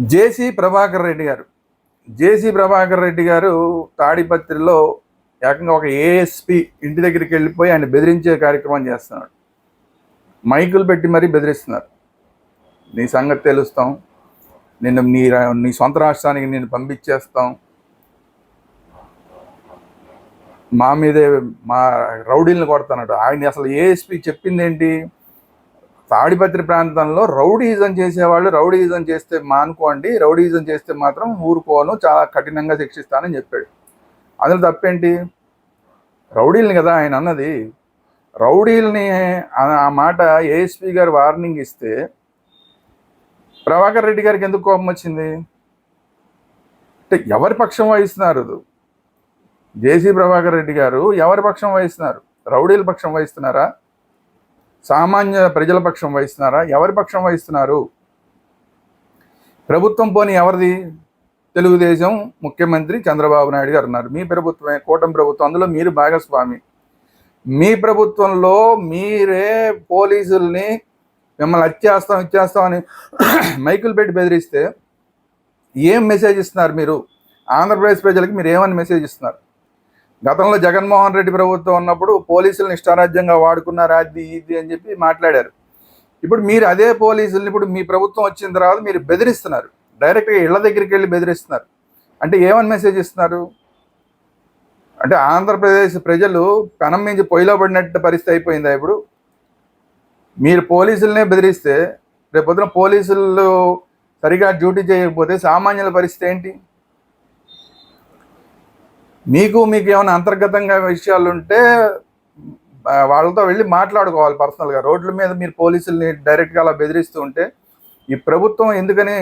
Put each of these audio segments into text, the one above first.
జేసీ ప్రభాకర్ రెడ్డి గారు. జేసీ ప్రభాకర్ రెడ్డి గారు తాడిపత్రిలో ఏకంగా ఒక ఏఎస్పి ఇంటి దగ్గరికి వెళ్ళిపోయి ఆయన బెదిరించే కార్యక్రమం చేస్తున్నాడు. మైకులు పెట్టి మరీ బెదిరిస్తున్నారు. నీ సంగతి తెలుస్తాం. నిన్ను నీ రా- నీ సొంత రాష్ట్రానికి నేను పంపించేస్తాం. మా మీదే మా రౌడీలను కొడతానట ఆయన అసలు ఏఎస్పి చెప్పింది ఏంటి తాడిపత్రి ప్రాంతంలో రౌడీజం చేసేవాళ్ళు రౌడీజం చేస్తే మానుకోండి రౌడీజం చేస్తే మాత్రం ఊరుకోను చాలా కఠినంగా శిక్షిస్తానని చెప్పాడు. అందులో తప్పేంటి? రౌడీల్ని కదా ఆయన అన్నది. రౌడీల్ని ఆ- ఆ మాట ఏఎస్పి గారు వార్నింగ్ ఇస్తే ప్రభాకర్ రెడ్డి గారికి ఎందుకు కోపం వచ్చింది? అంటే ఎవరి పక్షం వహిస్తున్నారు జేసీ ప్రభాకర్ రెడ్డి గారు ఎవరి పక్షం వహిస్తున్నారు? రౌడీల పక్షం వహిస్తున్నారా? సామాన్య ప్రజల పక్షం వహిస్తున్నారా? ఎవరి పక్షం వహిస్తున్నారు? ప్రభుత్వం పోని ఎవరిది? తెలుగుదేశం ముఖ్యమంత్రి చంద్రబాబు నాయుడు గారు ఉన్నారు. మీ ప్రభుత్వమే కూటమి ప్రభుత్వం అందులో మీరు భాగస్వామి. మీ ప్రభుత్వంలో మీరే పోలీసుల్ని మిమ్మల్ని అత్యేస్తాం ఇచ్చేస్తాం అని మైకులు పెట్టి బెదిరిస్తే ఏం మెసేజ్ ఇస్తున్నారు మీరు? ఆంధ్రప్రదేశ్ ప్రజలకి మీరు ఏమని మెసేజ్ ఇస్తున్నారు? గతంలో జగన్మోహన్ రెడ్డి ప్రభుత్వం ఉన్నప్పుడు పోలీసులను ఇష్టారాజ్యంగా వాడుకున్నారు అది ఇది అని చెప్పి మాట్లాడారు. ఇప్పుడు మీరు అదే పోలీసుల్ని ఇప్పుడు మీ ప్రభుత్వం వచ్చిన తర్వాత మీరు బెదిరిస్తున్నారు. డైరెక్ట్గా ఇళ్ళ దగ్గరికి వెళ్ళి బెదిరిస్తున్నారు. అంటే ఏమని మెసేజ్ ఇస్తున్నారు? అంటే ఆంధ్రప్రదేశ్ ప్రజలు పెనం మించి పొయ్యిలో పడినట్టు పరిస్థితి అయిపోయిందా ఇప్పుడు? మీరు పోలీసులనే బెదిరిస్తే రేపొద్దున పోలీసులు సరిగా డ్యూటీ చేయకపోతే సామాన్యుల పరిస్థితి ఏంటి? మీకు మీకు ఏమైనా అంతర్గతంగా విషయాలు ఉంటే వాళ్ళతో వెళ్ళి మాట్లాడుకోవాలి పర్సనల్గా. రోడ్ల మీద మీరు పోలీసుల్ని డైరెక్ట్గా అలా బెదిరిస్తూ ఉంటే ఈ ప్రభుత్వం ఎందుకని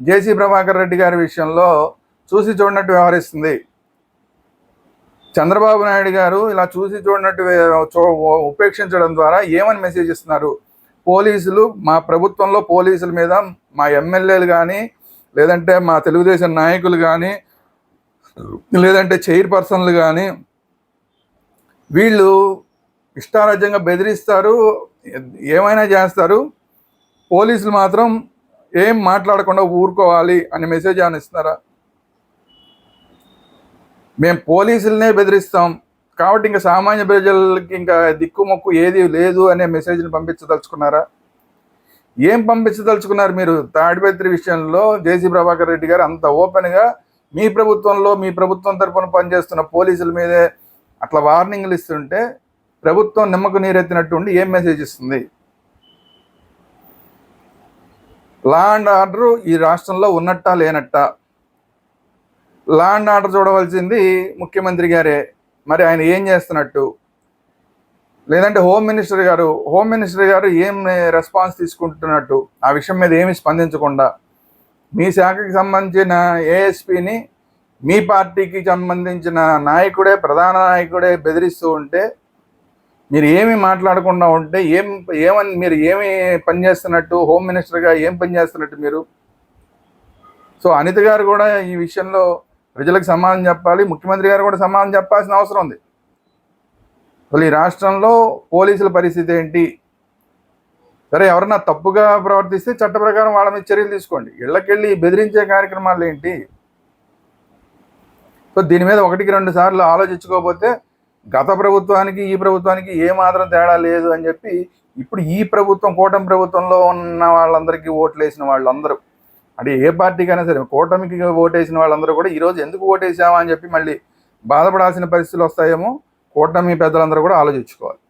జేసీ ప్రభాకర్ రెడ్డి గారి విషయంలో చూసి చూడనట్టు వ్యవహరిస్తుంది? చంద్రబాబు నాయుడు గారు ఇలా చూసి చూడనట్టు చూ- ఉపేక్షించడం ద్వారా ఏమని మెసేజ్ ఇస్తున్నారు? పోలీసులు మా ప్రభుత్వంలో పోలీసుల మీద మా ఎమ్మెల్యేలు కానీ లేదంటే మా తెలుగుదేశం నాయకులు కానీ లేదంటే చైర్ పర్సన్లు కానీ వీళ్ళు ఇష్టారాజ్యంగా బెదిరిస్తారు ఏమైనా చేస్తారు పోలీసులు మాత్రం ఏం మాట్లాడకుండా ఊరుకోవాలి అనే మెసేజ్ అని ఇస్తున్నారా? మేము పోలీసులనే బెదిరిస్తాం. కాబట్టి ఇంకా సామాన్య ప్రజలకి ఇంకా దిక్కుమొక్కు ఏది లేదు అనే మెసేజ్ని పంపించదలుచుకున్నారా? ఏం పంపించదలుచుకున్నారు మీరు తాడిపత్రి విషయంలో? జేసీ ప్రభాకర్ రెడ్డి గారు అంత ఓపెన్గా మీ ప్రభుత్వంలో మీ ప్రభుత్వం తరఫున పనిచేస్తున్న పోలీసుల మీదే అట్లా వార్నింగ్లు ఇస్తుంటే ప్రభుత్వం నిమ్మకు నీరెత్తినట్టు ఉండి ఏం మెసేజ్ ఇస్తుంది? లా అండ్ ఆర్డర్ ఈ రాష్ట్రంలో ఉన్నట్టా లేనట్టా? లా అండ్ ఆర్డర్ చూడవలసింది ముఖ్యమంత్రి గారే. మరి ఆయన ఏం చేస్తున్నట్టు? లేదంటే హోమ్ మినిస్టర్ గారు హోమ్ మినిస్టర్ గారు ఏం రెస్పాన్స్ తీసుకుంటున్నట్టు? ఆ విషయం మీద ఏమి స్పందించకుండా మీ శాఖకి సంబంధించిన ఏఎస్పిని మీ పార్టీకి సంబంధించిన నాయకుడే ప్రధాన నాయకుడే బెదిరిస్తూ ఉంటే మీరు ఏమి మాట్లాడకుండా ఉంటే ఏం ఏమని మీరు ఏమి పనిచేస్తున్నట్టు హోమ్ మినిస్టర్గా ఏం పనిచేస్తున్నట్టు మీరు? సో అనిత గారు కూడా ఈ విషయంలో ప్రజలకు సమాధానం చెప్పాలి ముఖ్యమంత్రి గారు కూడా సమాధానం చెప్పాల్సిన అవసరం ఉంది. అసలు ఈ రాష్ట్రంలో పోలీసుల పరిస్థితి ఏంటి? సరే ఎవరన్నా తప్పుగా ప్రవర్తిస్తే చట్ట ప్రకారం వాళ్ళ మీద చర్యలు తీసుకోండి. ఇళ్ళకెళ్ళి బెదిరించే కార్యక్రమాలు ఏంటి? సో దీని మీద ఒకటికి రెండు సార్లు ఆలోచించుకోకపోతే గత ప్రభుత్వానికి ఈ ప్రభుత్వానికి ఏ మాత్రం తేడా లేదు అని చెప్పి ఇప్పుడు ఈ ప్రభుత్వం కూటమి ప్రభుత్వంలో ఉన్న వాళ్ళందరికీ ఓట్లు వేసిన వాళ్ళందరూ. అంటే ఏ పార్టీకైనా సరే కూటమికి ఓటేసిన వాళ్ళందరూ కూడా ఈరోజు ఎందుకు ఓటేసామా అని చెప్పి మళ్ళీ బాధపడాల్సిన పరిస్థితులు వస్తాయేమో కూటమి పెద్దలందరూ కూడా ఆలోచించుకోవాలి.